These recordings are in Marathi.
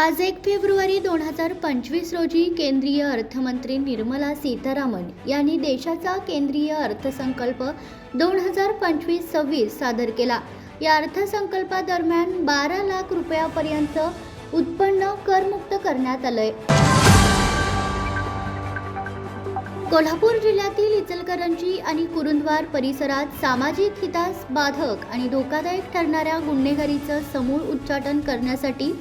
आज एक फेब्रुवारी दोन हजार पंचवीस रोजी केंद्रीय अर्थमंत्री निर्मला सीतारामन यांनी देशाचा केंद्रीय अर्थसंकल्प दोन हजार पंचवीस सव्वीस सादर केला. या अर्थसंकल्पादरम्यान बारा लाख रुपयापर्यंत उत्पन्न करमुक्त करण्यात आलंय. कोल्हापूर जिल्ह्यातील इचलकरंजी आणि कुरुंदवार परिसरात सामाजिक हितास बाधक आणि धोकादायक ठरणाऱ्या गुन्हेगारीचं समूळ उच्चाटन करण्यासाठी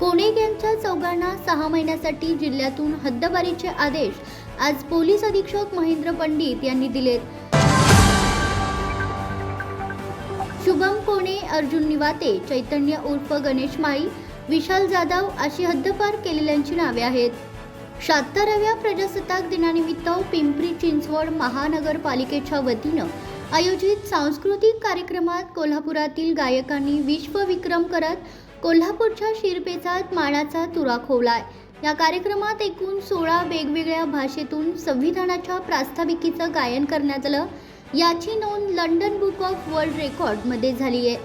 कोणे यांच्या चौघांना सहा महिन्यासाठी जिल्ह्यातून हद्दबारीचे आदेश आज पोलीस अधीक्षक महेंद्र पंडित यांनी दिलेत. शुभम कोणे अर्जुन निवाते चैतन्य उर्फ गणेश माळी विशाल जाधव अशी हद्दपार केलेल्यांची नावे आहेत. शहात्तराव्या प्रजासत्ताक दिनानिमित्त पिंपरी चिंचवड महानगरपालिकेच्या वतीनं आयोजित सांस्कृतिक कार्यक्रमात कोल्हापुरातील गायकांनी विश्वविक्रम करत कोल्हापूरच्या शिरपेचात मानाचा तुरा खोवलाय. या कार्यक्रमात एकूण सोळा वेगवेगळ्या भाषेतून संविधानाच्या प्रास्ताविकेचं गायन करण्यात आलं. याची नोंद लंडन बुक ऑफ वर्ल्ड रेकॉर्डमध्ये झाली आहे.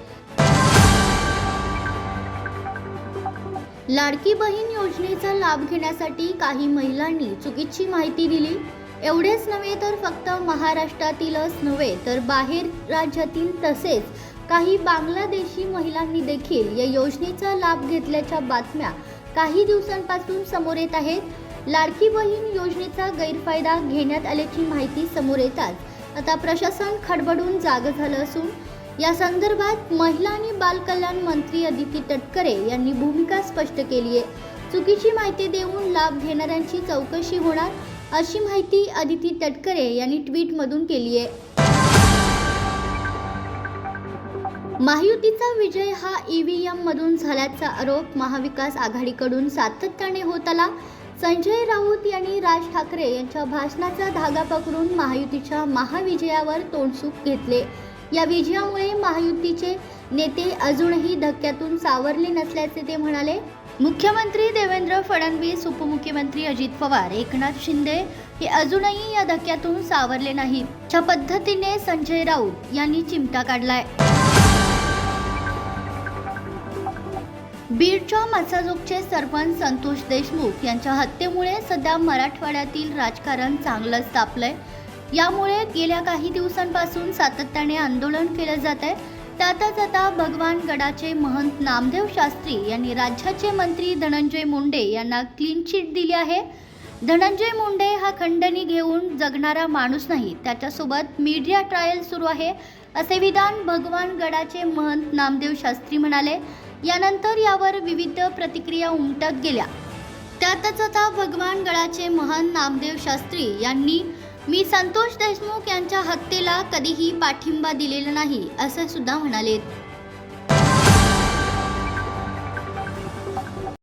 लाडकी बहीण योजनेचा लाभ घेण्यासाठी काही महिलांनी चुकीची माहिती दिली. एवढेच नव्हे तर फक्त महाराष्ट्रातीलच नव्हे तर बाहेर राज्यातील तसेच काही बांगलादेशी महिलांनी देखील या योजनेचा लाभ घेतल्याच्या बातम्या काही दिवसांपासून समोर येत आहेत. लाडकी बहीण योजनेचा गैरफायदा घेण्यात आल्याची माहिती समोर येताच आता प्रशासन खडबडून जाग झालं असून या संदर्भात महिला आणि बालकल्याण मंत्री अदिती तटकरे यांनी भूमिका स्पष्ट केली आहे. चुकीची माहिती देऊन लाभ घेणाऱ्यांची चौकशी होणार अशी माहिती अदिती तटकरे यांनी ट्विटमधून केली आहे. महायुतीचा विजय हा ईव्हीएम मधून झाल्याचा आरोप महाविकास आघाडीकडून सातत्याने होत आला. संजय राऊत यांनी राज ठाकरे यांच्या भाषणाचा धागा पकडून महायुतीच्या महाविजयावर तोंडसूक घेतले. या विजयामुळे महायुतीचे नेते अजूनही धक्क्यातून सावरले नसल्याचे ते म्हणाले. मुख्यमंत्री देवेंद्र फडणवीस उपमुख्यमंत्री अजित पवार एकनाथ शिंदे हे अजूनही या धक्क्यातून सावरले नाही ज्या पद्धतीने संजय राऊत यांनी चिमटा काढलाय. बीडच्या मसाजोगचे सरपंच संतोष देशमुख यांच्या हत्येमुळे सध्या मराठवाड्यातील राजकारण चांगलंच तापलंय. यामुळे गेल्या काही दिवसांपासून सातत्याने आंदोलन केलं जात आहे. त्यातच आता भगवान गडाचे महंत नामदेव शास्त्री यांनी राज्याचे मंत्री धनंजय मुंडे यांना क्लीन चिट दिली आहे. धनंजय मुंडे हा खंडणी घेऊन जगणारा माणूस नाही त्याच्यासोबत मीडिया ट्रायल सुरू आहे असे विधान भगवान गडाचे महंत नामदेव शास्त्री म्हणाले. यानंतर यावर विविध प्रतिक्रिया उमटत गेल्या. त्यातच आता भगवान गडाचे महान नामदेव शास्त्री यांनी मी संतोष देशमुख यांच्या हत्येला कधीही पाठिंबा दिलेला नाही असे सुद्धा म्हणालेत.